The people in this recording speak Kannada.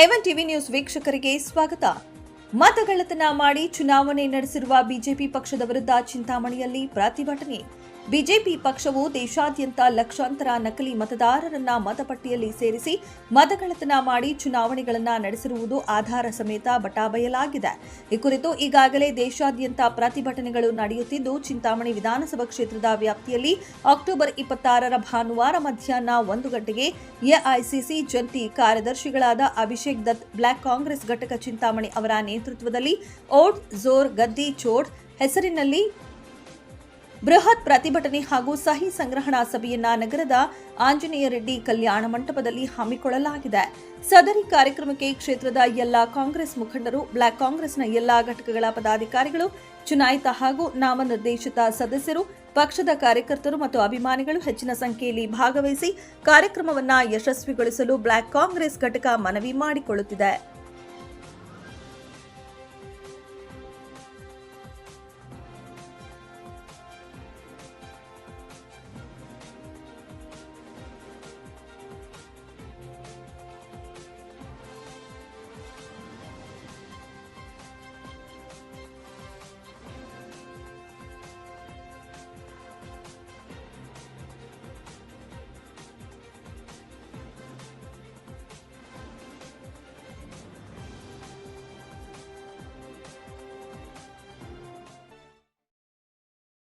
ಏವನ್ ಟಿವಿ ನ್ಯೂಸ್ ವೀಕ್ಷಕರಿಗೆ ಸ್ವಾಗತ. ಮತಗಳತನ ಮಾಡಿ ಚುನಾವಣೆ ನಡೆಸಿರುವ ಬಿಜೆಪಿ ಪಕ್ಷದ ವಿರುದ್ಧ ಚಿಂತಾಮಣಿಯಲ್ಲಿ ಪ್ರತಿಭಟನೆ. ಬಿಜೆಪಿ ಪಕ್ಷವು ದೇಶಾದ್ಯಂತ ಲಕ್ಷಾಂತರ ನಕಲಿ ಮತದಾರರನ್ನ ಮತಪಟ್ಟಿಯಲ್ಲಿ ಸೇರಿಸಿ ಮತಗಳತನ ಮಾಡಿ ಚುನಾವಣೆಗಳನ್ನು ನಡೆಸಿರುವುದು ಆಧಾರ ಸಮೇತ ಬಟಾಬಯಲಾಗಿದೆ. ಈ ಕುರಿತು ಈಗಾಗಲೇ ದೇಶಾದ್ಯಂತ ಪ್ರತಿಭಟನೆಗಳು ನಡೆಯುತ್ತಿದ್ದು, ಚಿಂತಾಮಣಿ ವಿಧಾನಸಭಾ ಕ್ಷೇತ್ರದ ವ್ಯಾಪ್ತಿಯಲ್ಲಿ ಅಕ್ಟೋಬರ್ ಇಪ್ಪತ್ತಾರರ ಭಾನುವಾರ ಮಧ್ಯಾಹ್ನ ಒಂದು ಗಂಟೆಗೆ ಎಐಸಿಸಿ ಜಂಟಿ ಕಾರ್ಯದರ್ಶಿಗಳಾದ ಅಭಿಷೇಕ್ ದತ್, ಬ್ಲಾಕ್ ಕಾಂಗ್ರೆಸ್ ಘಟಕ ಚಿಂತಾಮಣಿ ಅವರ ನೇತೃತ್ವದಲ್ಲಿ ಓಟ್ ಜೋರ್ ಗದ್ದಿ ಚೋಡ್ ಹೆಸರಿನಲ್ಲಿ ಬೃಹತ್ ಪ್ರತಿಭಟನೆ ಹಾಗೂ ಸಹಿ ಸಂಗ್ರಹಣಾ ಸಭೆಯನ್ನ ನಗರದ ಆಂಜನೇಯ ರೆಡ್ಡಿ ಕಲ್ಯಾಣ ಮಂಟಪದಲ್ಲಿ ಹಮ್ಮಿಕೊಳ್ಳಲಾಗಿದೆ. ಸದರಿ ಕಾರ್ಯಕ್ರಮಕ್ಕೆ ಕ್ಷೇತ್ರದ ಎಲ್ಲಾ ಕಾಂಗ್ರೆಸ್ ಮುಖಂಡರು, ಬ್ಲಾಕ್ ಕಾಂಗ್ರೆಸ್ನ ಎಲ್ಲಾ ಘಟಕಗಳ ಪದಾಧಿಕಾರಿಗಳು, ಚುನಾಯಿತ ಹಾಗೂ ನಾಮನಿರ್ದೇಶಿತ ಸದಸ್ಯರು, ಪಕ್ಷದ ಕಾರ್ಯಕರ್ತರು ಮತ್ತು ಅಭಿಮಾನಿಗಳು ಹೆಚ್ಚಿನ ಸಂಖ್ಯೆಯಲ್ಲಿ ಭಾಗವಹಿಸಿ ಕಾರ್ಯಕ್ರಮವನ್ನು ಯಶಸ್ವಿಗೊಳಿಸಲು ಬ್ಲಾಕ್ ಕಾಂಗ್ರೆಸ್ ಘಟಕ ಮನವಿ ಮಾಡಿಕೊಳ್ಳುತ್ತಿದೆ.